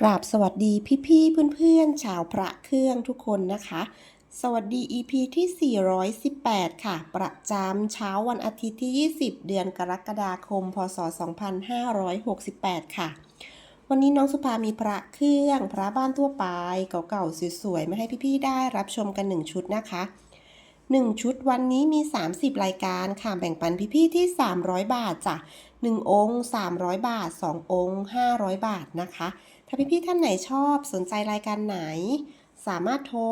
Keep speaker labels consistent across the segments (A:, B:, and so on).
A: กราบสวัสดีพี่ๆเพื่อนๆ ชาวพระเครื่องทุกคนนะคะ สวัสดี EP ที่ 418 ค่ะ ประจำเช้าวันอาทิตย์ที่ 20 เดือนกรกฎาคม พศ 2568 ค่ะ วันนี้น้องสุภามีพระเครื่อง พระบ้านทั่วไป เก่าๆสวยๆ มาให้พี่ๆ ได้รับชมกัน 1 ชุดนะคะ 1 ชุดวันนี้มี 30 รายการค่ะ แบ่งปันพี่ๆ ที่ 300 บาทจ้ะ 1 องค์ 300 บาท 2 องค์ 500 บาทนะคะ ถ้าพี่ๆท่านไหนชอบสนใจรายการไหน สามารถโทร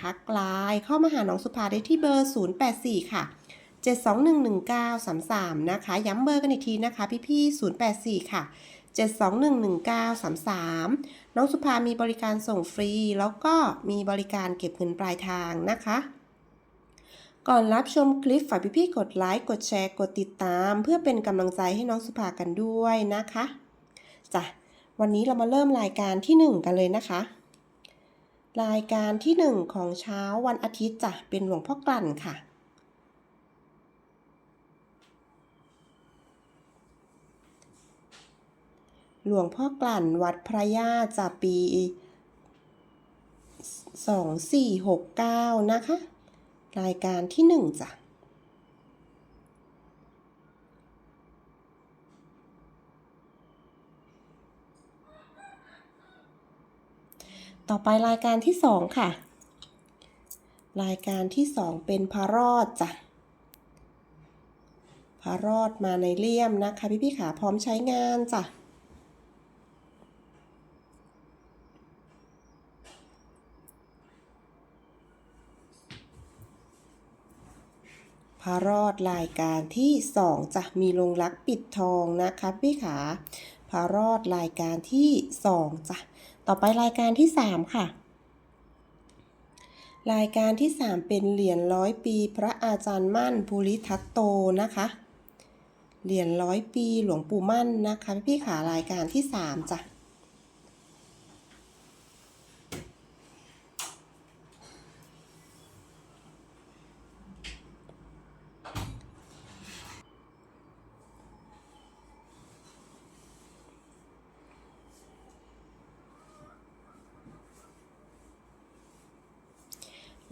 A: ทักไลน์เข้ามาหาน้องสุภาได้ที่เบอร์ 084 ค่ะ 7211933 นะคะ ย้ำเบอร์กันอีกทีนะคะ พี่ๆ084 ค่ะ7211933 น้องสุภามีบริการส่งฟรี แล้วก็มีบริการเก็บเงินปลายทางนะคะ ก่อนรับชมคลิปฝากพี่ๆกดไลค์ กดแชร์ กดติดตาม เพื่อเป็นกำลังใจให้น้องสุภากันด้วยนะคะจ้ะวันนี้เรามาเริ่มรายการที่ 1 กันเลยนะคะ รายการที่ 1 ของเช้าวันอาทิตย์จ้ะเป็นหลวงพ่อกลั่นค่ะ หลวงพ่อกลั่นวัดพระญาติจะปี 2469 นะคะ รายการที่1จ้ะต่อไปรายการที่2ค่ะ รายการที่2เป็นพระรอดจ้ะพระรอดมาในเลี่ยมนะคะ พี่ๆขาพร้อมใช้งานจ้ะ ระรอดรายการที่ 2จะมีลงรักปิดทองนะคะพี่ขาพระรอดรายการที่ 2จ้ะต่อไปรายการที่ 3 ค่ะ รายการที่ 3 เป็นเหรียญร้อยปีพระอาจารย์มั่นภูริทัตโตนะคะ เหรียญร้อยปีหลวงปู่มั่นนะคะพี่ขารายการที่ 3จ้ะ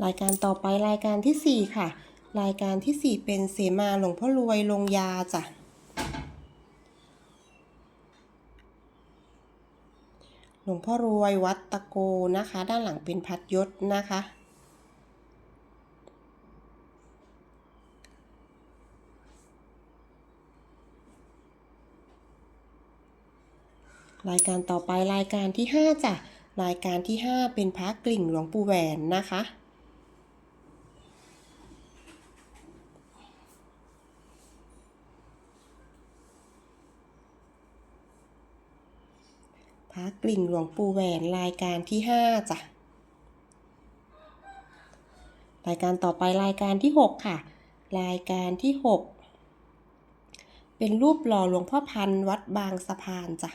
A: รายการต่อไปรายการที่ 4 ค่ะ รายการที่ 4 เป็นเสมาหลวงพ่อรวยลงยาจ้ะหลวงพ่อรวยวัดตะโกนะคะ ด้านหลังเป็นพัดยศนะคะ รายการต่อไปรายการที่ 5จ้ะรายการที่ 5 เป็นพระกลิ่งหลวงปู่แหวนนะคะ กลิ่งหลวงปู่แหวนรายการที่ 5จ้ะ รายการต่อไปรายการที่ 6 ค่ะ รายการที่ 6 เป็นรูปหล่อหลวงพ่อพันวัดบางสะพานจ้ะ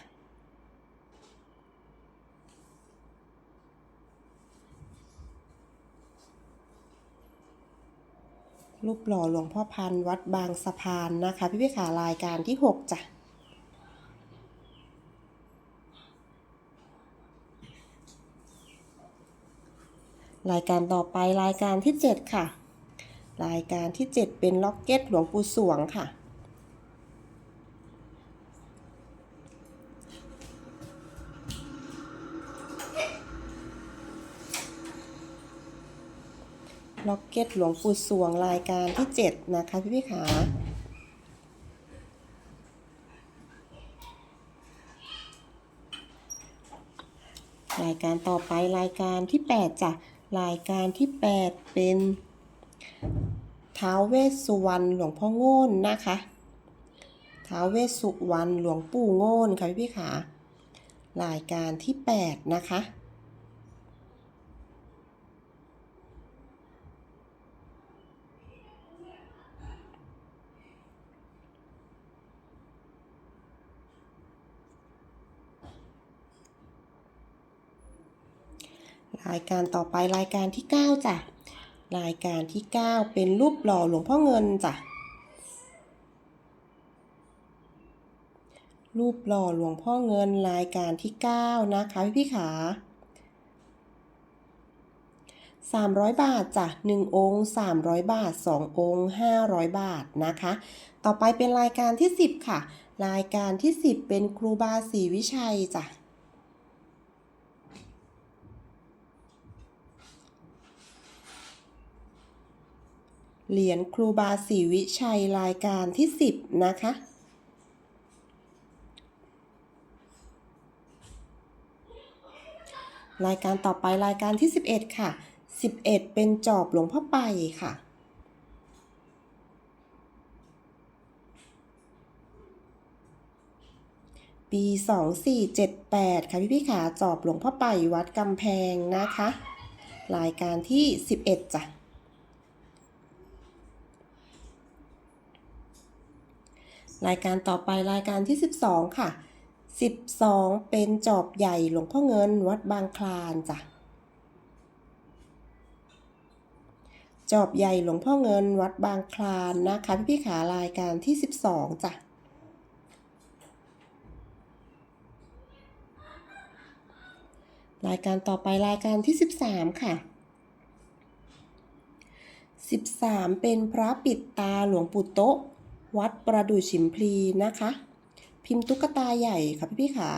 A: รูปหล่อหลวงพ่อพันวัดบางสะพานนะคะ พี่พี่ขารายการที่ 6จ้ะ รายการต่อไปรายการที่ 7 ค่ะ รายการที่ 7 เป็นล็อกเก็ตหลวงปู่สวงค่ะ ล็อกเก็ตหลวงปู่สวงรายการที่ 7 นะคะพี่พี่ขารายการต่อไปรายการที่ 8จ้ะ รายการที่ 8 เป็นท้าวเวสสุวรรณหลวงพ่อโง่นนะคะท้าวเวสสุวรรณหลวงปู่โง่นค่ะพี่พี่ขารายการที่ 8 นะคะ รายการต่อไปรายการที่ 9จ้ะรายการที่ 9 เป็นรูปหล่อหลวงพ่อเงินจ้ะรูปหล่อหลวงพ่อเงินรายการที่ 9 นะคะพี่พี่ขา300 บาทจ้ะ1องค์300 บาท 2 องค์ 500 บาทนะคะ ต่อไปเป็นรายการที่ 10 ค่ะ รายการที่ 10 เป็นครูบาศรีวิชัยจ้ะ เหรียญครูบาศรีวิชัยรายการที่ 10 นะคะ รายการต่อไปรายการที่ 11 ค่ะ 11 เป็นจอบหลวงพ่อไปค่ะปี 2478 ค่ะพี่พี่ขาจอบหลวงพ่อไปวัดกำแพงนะคะ รายการที่ 11 จ้ะ รายการต่อไปรายการที่ 12 ค่ะ 12 เป็นจอบใหญ่หลวงพ่อเงินวัดบางคลานจ้ะ จอบใหญ่หลวงพ่อเงินวัดบางคลานนะคะพี่พี่ขารายการที่ 12 จ้ะรายการต่อไปรายการที่ 13 ค่ะ 13 เป็นพระปิดตาหลวงปู่โต๊ะ วัดประดู่ฉิมพลีนะคะ พิมพ์ตุ๊กตาใหญ่ค่ะพี่พี่ขา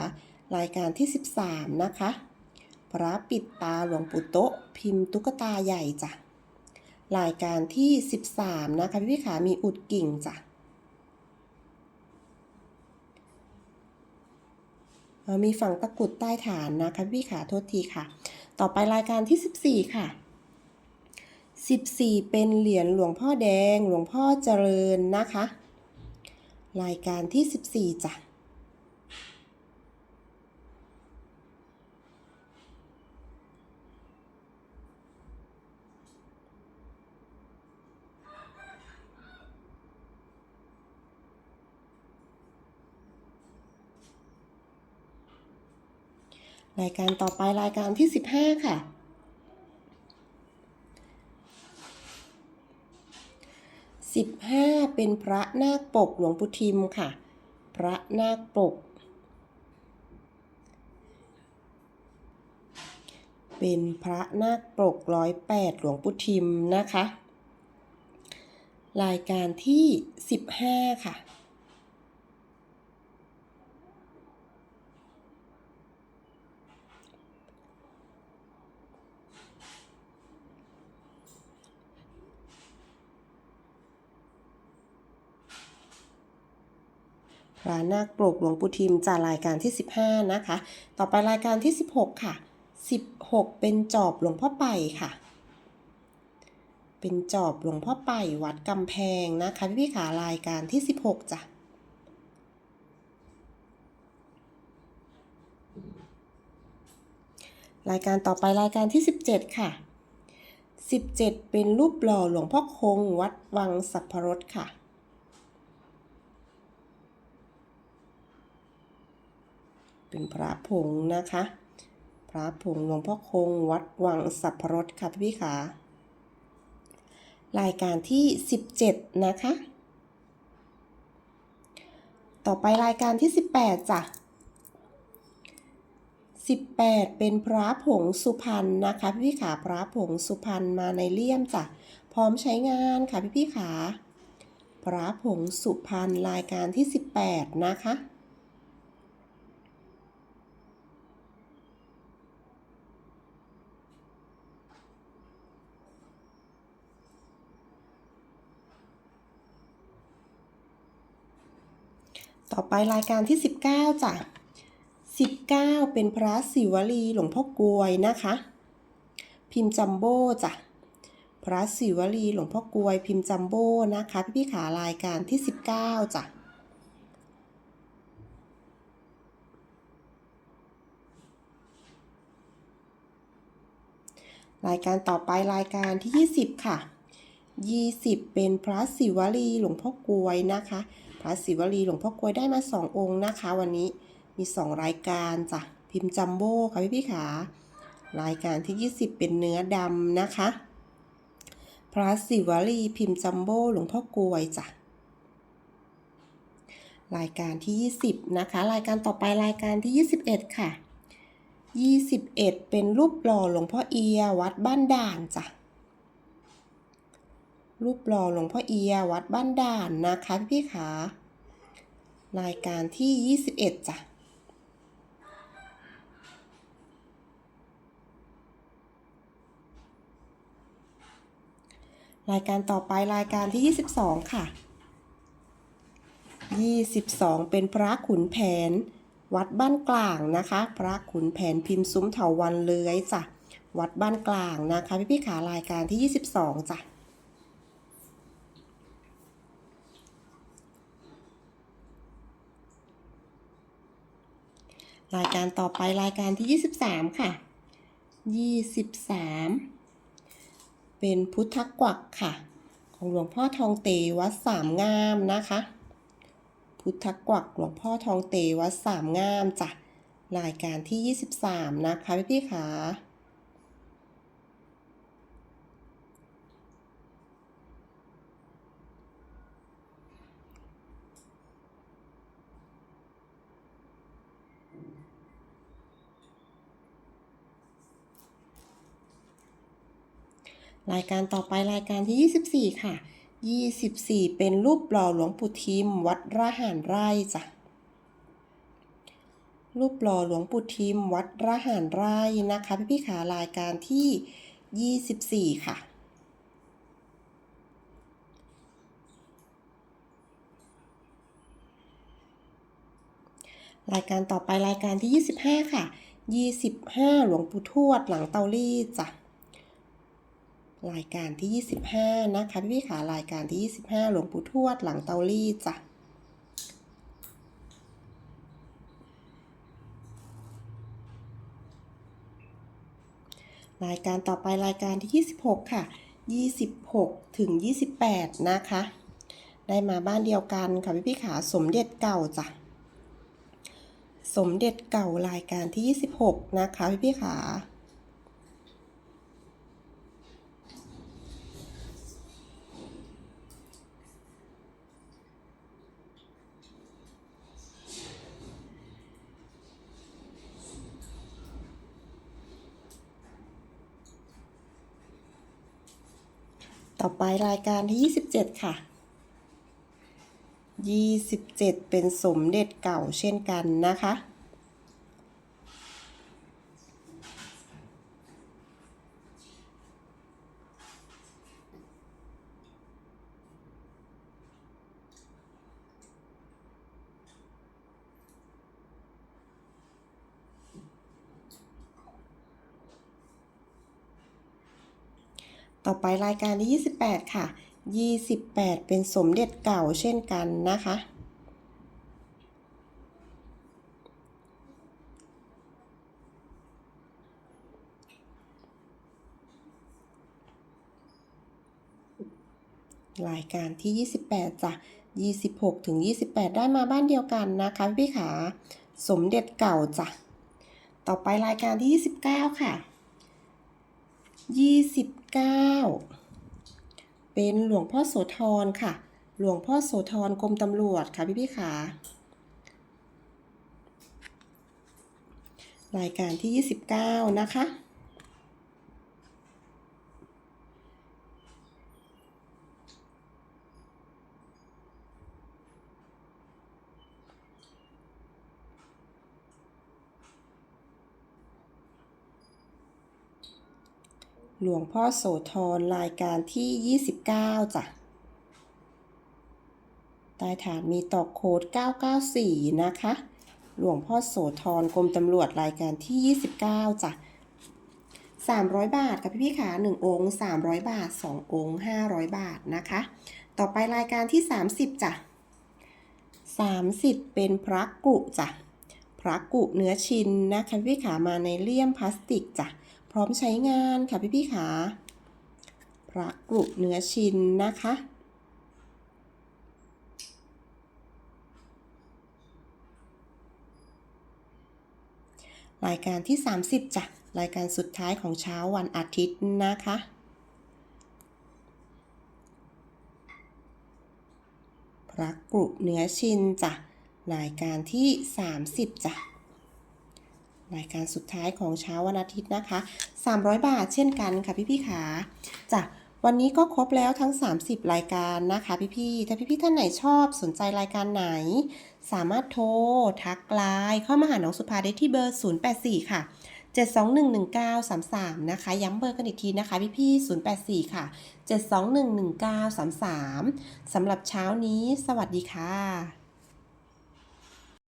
A: รายการที่ 13 นะคะ พระปิดตาหลวงปู่โตะพิมพ์ตุ๊กตาใหญ่จ้ะรายการที่ 13 นะคะพี่พี่ขามีอุดกิ่งจ้ะมีฝั่งตะกรุดใต้ฐานนะคะพี่ขาโทษทีค่ะ ต่อไปรายการที่ 14 ค่ะ 14 เป็นเหรียญหลวงพ่อแดงหลวงพ่อเจริญนะคะ รายการที่ 14 จ้ะ รายการต่อไปรายการที่ 15 ค่ะ 15 เป็นพระนาคปกหลวงปู่ทิมค่ะ พระนาคปก เป็นพระนาคปกร้อยแปดหลวงปู่ทิมนะคะ รายการที่ 15 ค่ะ พ ระนาคปลกหลวงปู่ทิมจากรายการที่ 15 นะคะ ต่อไปรายการที่ 16 ค่ะ 16 เป็นจอบหลวงพ่อไปค่ะ เป็นจอบหลวงพ่อไปวัดกำแพงนะคะพี่พี่ขารายการที่ 16จ้ะรายการต่อไปรายการที่ 17 ค่ะ 17 เป็นรูปหล่อหลวงพ่อคงวัดวังสัพพรสค่ะ เป็นพระผงนะคะ พระผงหลวงพ่อคงวัดวังสัพพรสค่ะพี่ขารายการที่ 17 นะคะ ต่อไปรายการที่ 18จ้ะ18 เป็นพระผงสุพรรณนะคะ พี่พี่ขาพระผงสุพรรณมาในเลี่ยมจ้ะพร้อมใช้งานค่ะพี่พี่ขาพระผงสุพรรณรายการที่ 18 นะคะ ต่อไปรายการที่ 19จ้ะ19 เป็นพระศิวลีหลวงพ่อกลวยนะคะ พิมพ์จัมโบ้จ้ะพระศิวลีหลวงพ่อกลวย พิมพ์จัมโบ้นะคะ พี่พี่ขารายการที่ 19จ้ะรายการต่อไปรายการที่ 20 ค่ะ 20 เป็นพระศิวลีหลวงพ่อกลวยนะคะ พระศิวลีหลวงพ่อกลวยได้มา 2 องค์นะคะ วันนี้มี 2 รายการจ้ะพิมพ์จัมโบ้ค่ะพี่พี่ขารายการที่ 20 เป็นเนื้อดำนะคะ พระศิวลีพิมพ์จัมโบ้หลวงพ่อกลวยจ้ะรายการที่ 20 นะคะ รายการต่อไปรายการที่ 21 ค่ะ 21 เป็นรูปหล่อหลวงพ่อเอียวัดบ้านด่านจ้ะ รูปหล่อหลวงพ่อเอียวัดบ้านด่านนะคะพี่ขารายการที่ 21 จ้ะ รายการต่อไปรายการที่ 22 ค่ะ 22 เป็นพระขุนแผน วัดบ้านกลางนะคะ พระขุนแผนพิมพ์ซุ้มเถาวันเลื้อยจ้ะ วัดบ้านกลางนะคะ พี่พี่ขารายการที่ 22 จ้ะ รายการต่อไปรายการที่ 23 ค่ะ 23 เป็นพุทธกวักค่ะ ของหลวงพ่อทองเตวัดสามงามนะคะ พุทธกวักหลวงพ่อทองเตวัดสามงามจ้ะรายการที่ 23 นะคะพี่พี่ค่ะา รายการต่อไปรายการที่ 24 ค่ะ 24 เป็นรูปหล่อหลวงปู่ทิม วัดระหารไร่จ้ะรูปหล่อหลวงปู่ทิม วัดระหารไร่นะคะพี่พี่ขารายการที่ 24 ค่ะรายการต่อไปรายการที่ 25 ค่ะ 25 หลวงปู่ทวดหลังเตารีดจ้ะ รายการที่ 25 นะคะ พี่พี่ขารายการที่ 25 หลวงปู่ทวดหลังเตารีดจ้ะรายการต่อไปรายการที่ 26 ค่ะ 26 ถึง 28 นะคะ ได้มาบ้านเดียวกันค่ะพี่พี่ขาสมเด็จเก่าจ้ะ สมเด็จเก่ารายการที่ 26 นะคะพี่พี่ขา ต่อไปรายการที่ 27 ค่ะ 27 เป็นสมเด็จเก่าเช่นกันนะคะ ต่อไปรายการที่ 28 ค่ะ 28 เป็นสมเด็จเก่าเช่นกันนะคะ รายการที่ 28จ้ะ26 ถึง 28 ได้มาบ้านเดียวกันนะคะพี่ขา สมเด็จเก่าจ้ะ ต่อไปรายการที่ 29 ค่ะ 29 เป็นหลวงพ่อโสธรค่ะ หลวงพ่อโสธรกรมตำรวจค่ะพี่พี่ขารายการที่ 29 นะคะ หลวงพ่อโสธรรายการที่ 29จ้ะใต้ฐานมีตอกโค้ด 994 นะคะ หลวงพ่อโสธรกรมตำรวจรายการที่ 29จ้ะ300 บาทกับพี่พี่ขา1องค์ 300 บาท 2 องค์ 500 บาทนะคะ ต่อไปรายการที่ 30จ้ะ30 เป็นพระกุจ้ะพระกุเนื้อชิ้นนะคะพี่พี่ขามาในเลี่ยมพลาสติกจ้ะ พร้อมใช้งานค่ะพี่พี่ขาพระกรุเนื้อชิ้นนะคะ รายการที่ 30จ้ะรายการสุดท้ายของเช้าวันอาทิตย์นะคะพระกรุเนื้อชินจ้ะรายการที่ 30จ้ะ รายการสุดท้ายของเช้าวันอาทิตย์นะคะ 300 บาทเช่นกันค่ะพี่ๆขาจ้ะวันนี้ก็ครบแล้วทั้ง 30 รายการนะคะพี่ๆถ้าพี่ๆท่านไหนชอบสนใจรายการไหน สามารถโทร ทักไลน์เข้ามาหาน้องสุภาได้ที่เบอร์ 084 ค่ะ 7211933 นะคะ ย้ำเบอร์กันอีกทีนะคะพี่ๆ084 ค่ะ 7211933 สำหรับเช้านี้ สวัสดีค่ะ